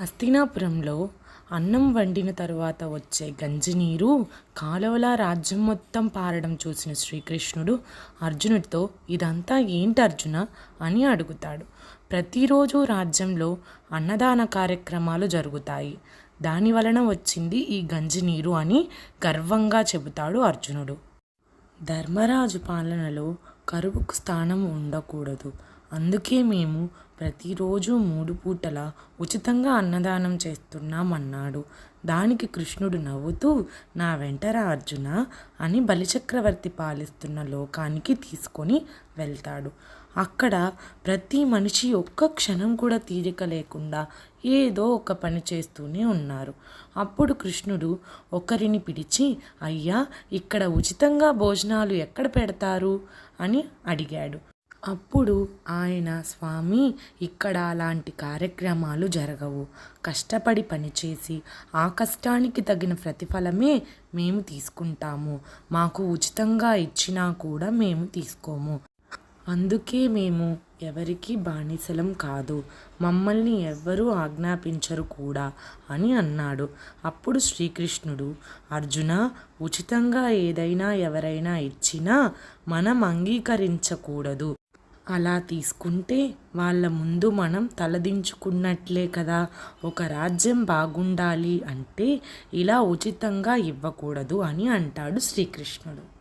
హస్తినాపురంలో అన్నం వండిన తరువాత వచ్చే గంజినీరు కాలువలా రాజ్యం మొత్తం పారడం చూసిన శ్రీకృష్ణుడు అర్జునుడితో ఇదంతా ఏంటి అర్జున? అని అడుగుతాడు. ప్రతిరోజు రాజ్యంలో అన్నదాన కార్యక్రమాలు జరుగుతాయి. దాని వలన వచ్చింది ఈ గంజినీరు అని గర్వంగా చెబుతాడు అర్జునుడు. ధర్మరాజు పాలనలో కరువుకు స్థానం ఉండకూడదు. అందుకే మేము ప్రతిరోజు మూడు పూటల ఉచితంగా అన్నదానం చేస్తున్నామన్నాడు. దానికి కృష్ణుడు నవ్వుతూ నా వెంటరా అర్జున అని బలిచక్రవర్తి పాలిస్తున్న లోకానికి తీసుకొని వెళ్తాడు. అక్కడ ప్రతి మనిషి ఒక్క క్షణం కూడా తీరిక లేకుండా ఏదో ఒక పని చేస్తూనే ఉన్నారు. అప్పుడు కృష్ణుడు ఒకరిని పిలిచి అయ్యా ఇక్కడ ఉచితంగా భోజనాలు ఎక్కడ పెడతారు? అని అడిగాడు. అప్పుడు ఆయన స్వామి ఇక్కడ అలాంటి కార్యక్రమాలు జరగవు. కష్టపడి పనిచేసి ఆ కష్టానికి తగిన ప్రతిఫలమే మేము తీసుకుంటాము. మాకు ఉచితంగా ఇచ్చినా కూడా మేము తీసుకోము. అందుకే మేము ఎవరికి బానిసలం కాదు. మమ్మల్ని ఎవ్వరూ ఆజ్ఞాపించరు కూడా అని అన్నాడు. అప్పుడు శ్రీకృష్ణుడు అర్జున ఉచితంగా ఏదైనా ఎవరైనా ఇచ్చినా మనం అంగీకరించకూడదు. అలా తీసుకుంటే వాళ్ళ ముందు మనం తలదించుకున్నట్లే కదా. ఒక రాజ్యం బాగుండాలి అంటే ఇలా ఉచితంగా ఇవ్వకూడదు అని అంటాడు శ్రీకృష్ణుడు.